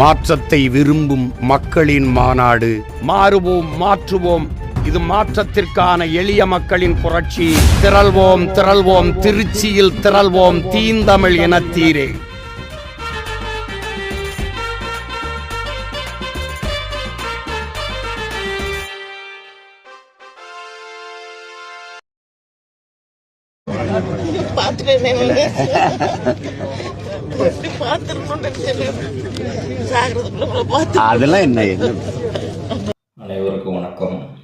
மாற்றத்தை விரும்பும் மக்களின் மாநாடு. மாறுவோம் மாற்றுவோம். இது மாற்றத்திற்கான எளிய மக்களின் புரட்சி. திரள்வோம் திரள்வோம். திருச்சியில் திரள்வோம். தீந்தமிழ் இனத்தீரே. பார்த்துட்டு அதெல்லாம் என்ன அனைவருக்கும் வணக்கம்.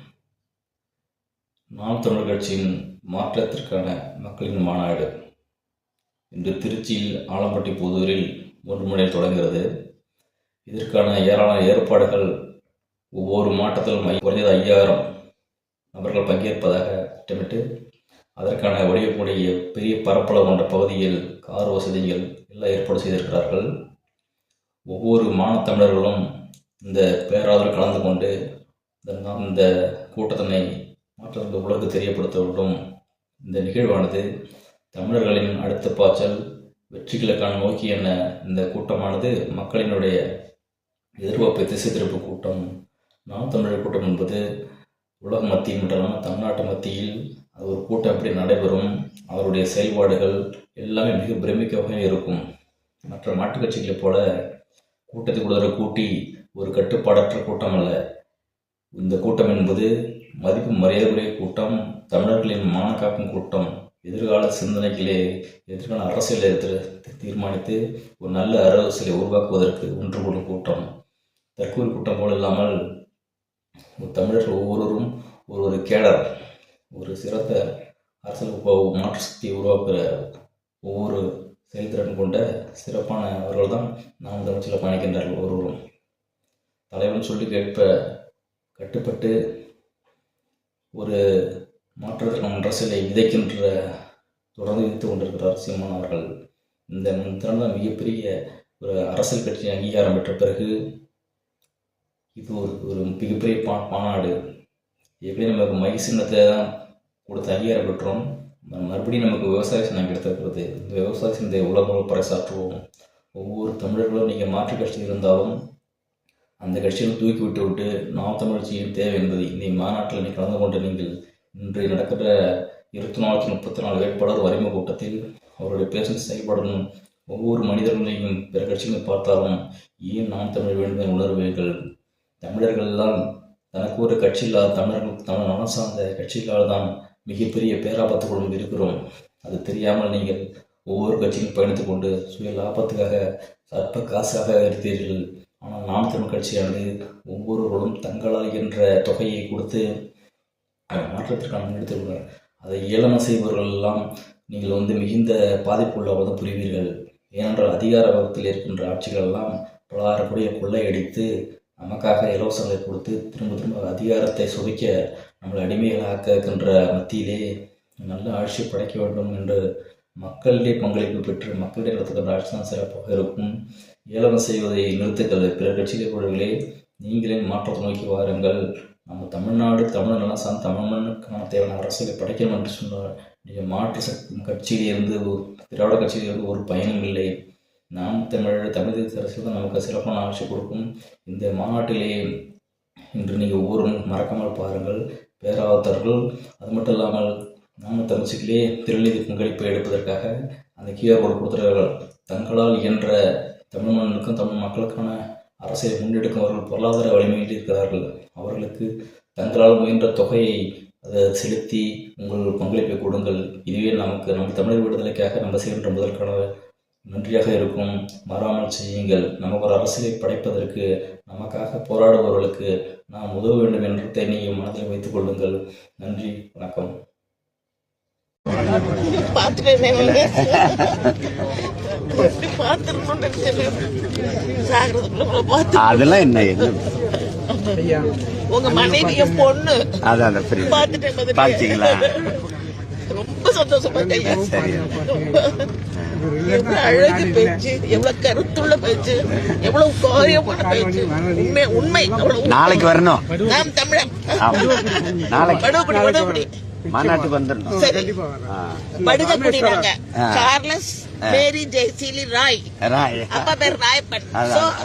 நாம் தமிழர் கட்சியின் மாற்றத்திற்கான மக்களின் மாநாடு இன்று திருச்சியில் ஆலம்பட்டி புதூரில் மூன்று மணியில் தொடங்குகிறது. இதற்கான ஏராளமான ஏற்பாடுகள் ஒவ்வொரு மாற்றத்திலும் குறைந்தது ஐயாயிரம் நபர்கள் பங்கேற்பதாக திட்டமிட்டு அதற்கான வடிவக்கூடிய பெரிய பரப்பளவு கொண்ட பகுதியில் கார் வசதிகள் எல்லாம் ஏற்பாடு செய்திருக்கிறார்கள். ஒவ்வொரு மானத்தமிழர்களும் இந்த பேராதரவு கலந்து கொண்டு இந்த கூட்டத்தினை மாற்றத்திற்கு உலகு தெரியப்படுத்த வேண்டும் இந்த நிகழ்வானது தமிழர்களின் அடுத்த பாய்ச்சல் வெற்றிகளுக்கான நோக்கி என இந்த கூட்டமானது மக்களினுடைய எதிர்பார்ப்பை திசை திருப்பு கூட்டம் நாம் தமிழர் கூட்டம் என்பது உலக மத்தியில் மட்டும் தமிழ்நாட்டு மத்தியில் அது ஒரு கூட்டம் எப்படி நடைபெறும்? அவருடைய செயல்பாடுகள் எல்லாமே மிக பிரமிக்கமாக இருக்கும். மற்ற மாட்டுக் கட்சிகளைப் போல கூட்டத்தை ஒரு கூட்டி ஒரு கட்டுப்பாடற்ற கூட்டம் அல்ல. இந்த கூட்டம் என்பது மதிப்பு மரியாதைக்குரிய கூட்டம் தமிழர்களின் மான காக்கும் கூட்டம். எதிர்கால சிந்தனைகளே எதிர்கால அரசியலை தீர்மானித்து ஒரு நல்ல அரசியலை உருவாக்குவதற்கு ஒன்று கூடும் கூட்டம். தற்கூரி கூட்டம் போல இல்லாமல் ஒரு தமிழர்கள் ஒவ்வொருவரும் ஒரு ஒரு கேடர். ஒரு சிறந்த அரசியல் மாற்று சக்தியை உருவாக்குகிற ஒவ்வொரு செயல்திறன் கொண்ட சிறப்பான அவர்கள் தான் நாம் முதலமைச்சரில் பயணிக்கின்றார்கள் ஒருவரும். தலைவன் சொல்லி கேட்ப கட்டுப்பட்டு ஒரு மாற்றத்திற்கான அரசியலை விதைக்கின்ற தொடர்ந்து விதைத்து கொண்டிருக்கிறார் சீமான் அவர்கள். இந்த திறந்த மிகப்பெரிய ஒரு அரசியல் கட்சி அங்கீகாரம் பெற்ற பிறகு இது ஒரு ஒரு மிகப்பெரிய பா மாநாடு எப்படி நமக்கு மை சின்னத்தை தான் கொடுத்து அங்கீகாரம் பெற்றோம். மறுபடியும் நமக்கு விவசாய சின்னம் கிடைத்திருக்கிறது இந்த விவசாய சின்னத்தை உலகம் பறைசாற்றுவோம். ஒவ்வொரு தமிழர்களும் நீங்கள் மாற்று கட்சி இருந்தாலும் அந்த கட்சியில் தூக்கி விட்டு விட்டு நாம் தமிழ்ச்சியின் தேவை என்பது இந்த மாநாட்டில் நீ கலந்து கொண்ட நீங்கள் இன்று நடக்கிற இருபத்தி நானூற்றி முப்பத்தி நாலு வேட்பாளர் வரிமை கூட்டத்தில் அவருடைய பேசும் செயல்படணும் ஒவ்வொரு மனிதர்களையும் பிற கட்சிகளை பார்த்தாலும் ஏன் நாம் தமிழ் வேண்டும் என உணர்வீர்கள்? தமிழர்கள் எல்லாம் தனக்கு ஒரு கட்சி இல்லாத தமிழர்களுக்கு தமிழ் நலம் சார்ந்த கட்சிகளால் தான் மிகப்பெரிய பேராபத்துகளும் இருக்கிறோம். அது தெரியாமல் நீங்கள் ஒவ்வொரு கட்சியும் பயணித்து கொண்டு சுய லாபத்துக்காக சற்ப காசாக எடுத்தீர்கள் ஆனால் நாம் தமிழ் கட்சியானது ஒவ்வொருவரும் தங்களால் என்ற தொகையை கொடுத்து மாற்றத்திற்கான எடுத்துள்ளனர் அதை ஏளனம் செய்பவர்கள் எல்லாம் நீங்கள் வந்து மிகுந்த பாதிப்புள்ளவர்கள் புரிவீர்கள். ஏனென்றால் அதிகார வகத்தில் இருக்கின்ற ஆட்சிகள் எல்லாம் பலாயிரம் கோடியை கொள்ளையடித்து நமக்காக இலவசங்களை கொடுத்து திரும்ப திரும்ப அதிகாரத்தை சுவைக்க நம்மளை அடிமைகளாக்க இருக்கின்ற மத்தியிலே நல்ல ஆட்சி படைக்க வேண்டும் என்று மக்களிடையே பங்களிப்பு பெற்று மக்களிடையே நடத்துகின்ற ஆட்சி தான் சிறப்பாக இருக்கும். ஏளனம் செய்வதை நிறுத்துகிறது பிற கட்சிகளே நீங்களே மாற்றத்தை நோக்கி வாருங்கள். நம்ம தமிழ்நாடு தமிழ் நலம் சார்ந்த தமிழ் மண்ணுக்கான தேவையான அரசியலை படைக்கணும் என்று சொன்னார். நீங்கள் மாற்று சக்தி கட்சியிலிருந்து ஒரு திராவிட கட்சியிலிருந்து ஒரு பயனும் இல்லை. நாம் தமிழ் தமிழ் தேசிய அரசியல் தான் நமக்கு சிறப்பான ஆட்சி கொடுக்கும். இந்த மாநாட்டிலே இன்று நீங்கள் ஒவ்வொரு மறக்காமல் பாருங்கள். பேராவத்தர்கள் அது மட்டும் இல்லாமல் நாம தமிழ்ச்சிகளே திருநீதி பங்களிப்பை எடுப்பதற்காக அந்த கியூஆர் கோடு கொடுத்துருக்கார்கள் தங்களால் இயன்ற தமிழ் மண்ணுக்கும் தமிழ் மக்களுக்கான அரசியல் முன்னெடுக்கும் அவர்கள் பொருளாதார வலிமையில் இருக்கிறார்கள். அவர்களுக்கு தங்களால் முயன்ற தொகையை அதை செலுத்தி உங்கள் பங்களிப்பை கொடுங்கள். இதுவே நமக்கு நம்ம தமிழர் விடுதலைக்காக நம்ம செய்கின்ற முதற்கான நன்றியாக இருக்கும். மறாமல் செய்யுங்கள். நமக்கு ஒரு அரசியலை படைப்பதற்கு நமக்காக போராடுபவர்களுக்கு நாம் உதவ வேண்டும் என்ற நீங்கள் மனதில் வைத்துக் கொள்ளுங்கள். நன்றி. வணக்கம். அதெல்லாம் என்ன என்ன? உங்க மனைவி என் பொண்ணு. அதான் அந்த சந்தோஷப்பட்டேன். எவ்வளவு அழகு பேச்சு எவ்வளவு கருத்துள்ள பேச்சு எவ்வளவு காரியமான பேச்சு. உண்மை உண்மை. நாளைக்கு வரணும். நாம் தமிழன். நாளைக்கு படுபடி படுபடி மாநாட்டுக்கு வந்துடணும். படுகக்குடி நாங்க. Charles Mary Jayaseeli Roy Roy. அப்பா பேர் ராயப்பன்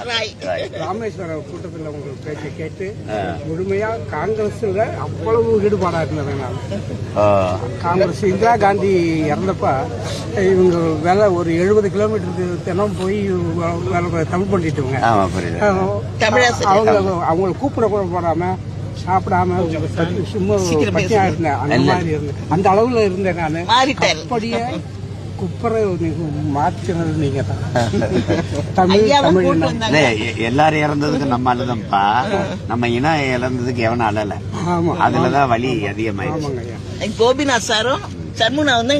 ராய் ராய். ராமேஸ்வரம் கூட்டத்தில் உங்களுக்கு பேச்சை கேட்டு. முழுமையா காங்கிரஸ்ல அவ்வளவு ஈடுபாடா இருந்தேன் நான். காங்கிரஸ் இந்திரா காந்தி இறந்தப்ப இவங்க வேலை ஒரு எழுபது கிலோமீட்டருக்கு தினம் போய் வேலை தமிழ் தமிழாசிரியர். அவங்க அவங்கள கூப்பிட கூட போடாம சாப்பிடாம சும்மா பட்டியா. இருந்தேன் அந்த. மாதிரி இருந்தேன் அந்த அளவுல இருந்தேன் நானு. அப்படியே குப்பரை நீங்க மாற்றினது நீங்க எல்லாரும் இறந்ததுக்கு நம்ம அழுதம்பா நம்ம இனம் இழந்ததுக்கு எவனும் அழல. அதுலதான் வலி அதிகமாயிருச்சு கோபிநாத் சாரும் சண்முனா வந்து